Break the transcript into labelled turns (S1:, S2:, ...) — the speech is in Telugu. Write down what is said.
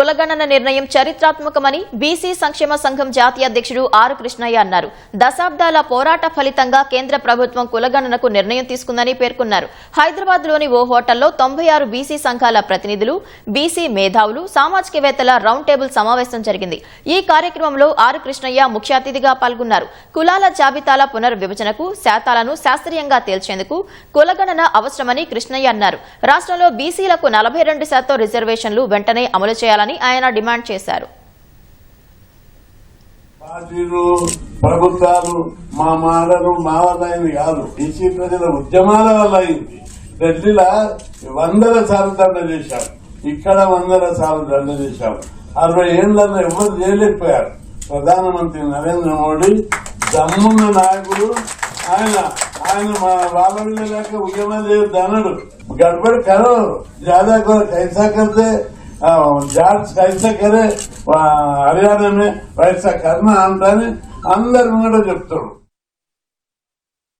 S1: కులగణన నిర్ణయం చరిత్రాత్మకమని బీసీ సంక్షేమ సంఘం జాతీయ అధ్యక్షుడు ఆర్ కృష్ణయ్య అన్నారు. దశాబ్దాల పోరాట ఫలితంగా కేంద్ర ప్రభుత్వం కులగణనకు నిర్ణయం తీసుకుందని పేర్కొన్నారు. హైదరాబాద్లోని ఓ హోటల్లో తొంభై ఆరు బీసీ సంఘాల ప్రతినిధులు బీసీ మేధావులు సామాజికవేత్తల రౌండ్ టేబుల్ సమావేశం జరిగింది. ఈ కార్యక్రమంలో ఆర్ కృష్ణయ్య ముఖ్య అతిథిగా పాల్గొన్నారు. కులాల జాబితాల పునర్విభజనకు శాతాలను శాస్త్రీయంగా తేల్చేందుకు కులగణన అవసరమని కృష్ణయ్య అన్నారు. రాష్ట్రంలో బీసీలకు నలభై రెండు శాతం రిజర్వేషన్లు వెంటనే అమలు చేయాలని చేయాలని ఆయన డిమాండ్ చేశారు.
S2: పార్టీలు ప్రభుత్వాలు మా మాటలు మా వల్ల కాదు. బీసీ ప్రజల ఉద్యమాల వల్ల అయింది ఢిల్లీలో వందల సార్లు దండ చేశాం. ఇక్కడ వందల సార్లు దండ చేశాం. అరవై ఏళ్ళలో ఎవరు చేయలేకపోయారు. ప్రధానమంత్రి నరేంద్ర మోడీ దమ్మున్న నాయకుడు ఆయన ఆయన మా వాళ్ళ లేక ఉద్యమాలు చేయొద్దు అన్నాడు. గడబడి కరవరు జాదా కైసా కర్తే జార్జ్ కైసా కరే ఆ, హర్యానా మే కర్ణ అంటాని అందరు కూడా చెప్తాడు.